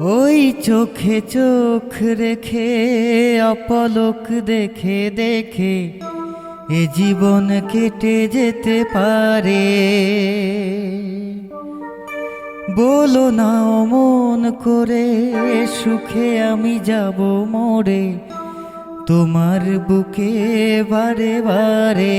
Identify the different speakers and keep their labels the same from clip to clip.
Speaker 1: ওই চোখে চোখ রেখে, অপলক দেখে দেখে এ জীবন কেটে যেতে পারে। বলো না অমন করে, সুখে আমি যাব মোরে, তোমার বুকে বারে বারে।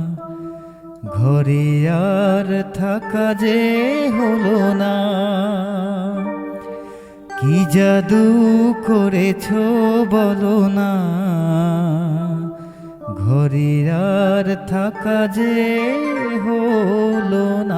Speaker 1: ঘরে আর থাকা যে হলো না। কি জাদু করেছ বলো না। ঘরে আর থাকা যে হলো